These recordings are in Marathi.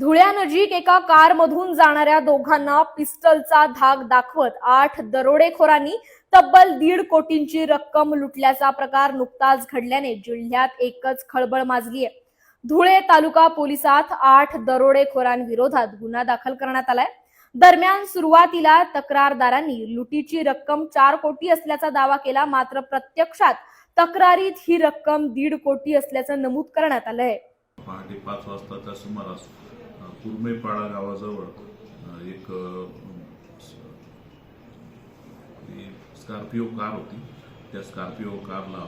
धुळ्यानजीक एका कारमधून जाणाऱ्या दोघांना पिस्टलचा धाक दाखवत आठ दरोडेखोरांनी तब्बल दीड कोटींची रक्कम लुटल्याचा प्रकार नुकताच घडल्याने जिल्ह्यात एकच खळबळ माजली आहे. धुळे तालुका पोलिसात आठ दरोडेखोरांविरोधात गुन्हा दाखल करण्यात आलाय. दरम्यान सुरुवातीला तक्रारदारांनी लुटीची रक्कम चार कोटी असल्याचा दावा केला मात्र प्रत्यक्षात तक्रारीत ही रक्कम दीड कोटी असल्याचं नमूद करण्यात आलंय. पहाटे पाच वाजताच्या सुमारास कुर्मेपाडा गावाजवळ एक एक स्कॉर्पिओ कार होती. त्या स्कॉर्पिओ कारला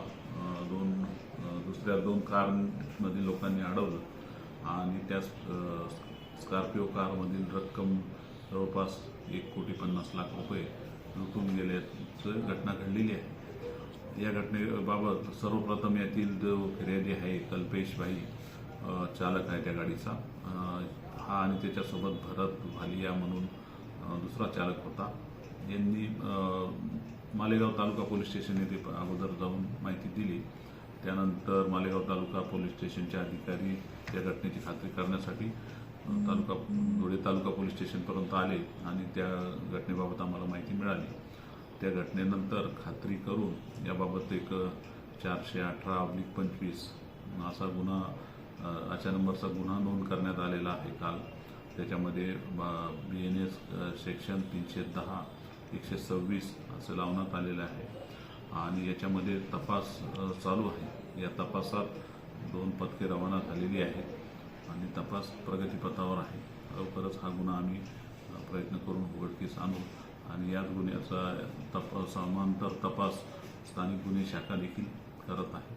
दोन दुसऱ्या दोन कारमधील लोकांनी अडवलं. आणि त्या स्कॉर्पिओ कारमधील रक्कम जवळपास एक कोटी पन्नास लाख रुपये लुटून गेल्याचं घटना घडलेली आहे. या घटनेबाबत सर्वप्रथम यातील जो फिर्यादी आहे कल्पेश भाई चालक आहे त्या गाडीचा. हा आणि त्याच्यासोबत भरत भालिया म्हणून दुसरा चालक होता. यांनी मालेगाव तालुका पोलीस स्टेशन येथे अगोदर जाऊन माहिती दिली. त्यानंतर मालेगाव तालुका पोलीस स्टेशनचे अधिकारी या घटनेची खात्री करण्यासाठी तालुका धुळे तालुका पोलीस स्टेशनपर्यंत आले आणि त्या घटनेबाबत आम्हाला माहिती मिळाली. त्या घटनेनंतर खात्री करून याबाबत एक चारशे अठरा अब्लिक पंचवीस असा गुन्हा अशा नंबरचा गुन्हा नोंद करण्यात आलेला आहे काल. त्याच्यामध्ये बी एन एस सेक्शन तीनशे दहा एकशे सव्वीस असं लावण्यात आलेलं आहे. आणि याच्यामध्ये तपास चालू आहे. या तपासात दोन पथके रवाना झालेली आहेत आणि तपास प्रगतीपथावर आहे. लवकरच हा गुन्हा आम्ही प्रयत्न करून उघडकीस आणू. आणि याच गुन्ह्याचा तपास समांतर तपास स्थानिक गुन्हे शाखा देखील करत आहे.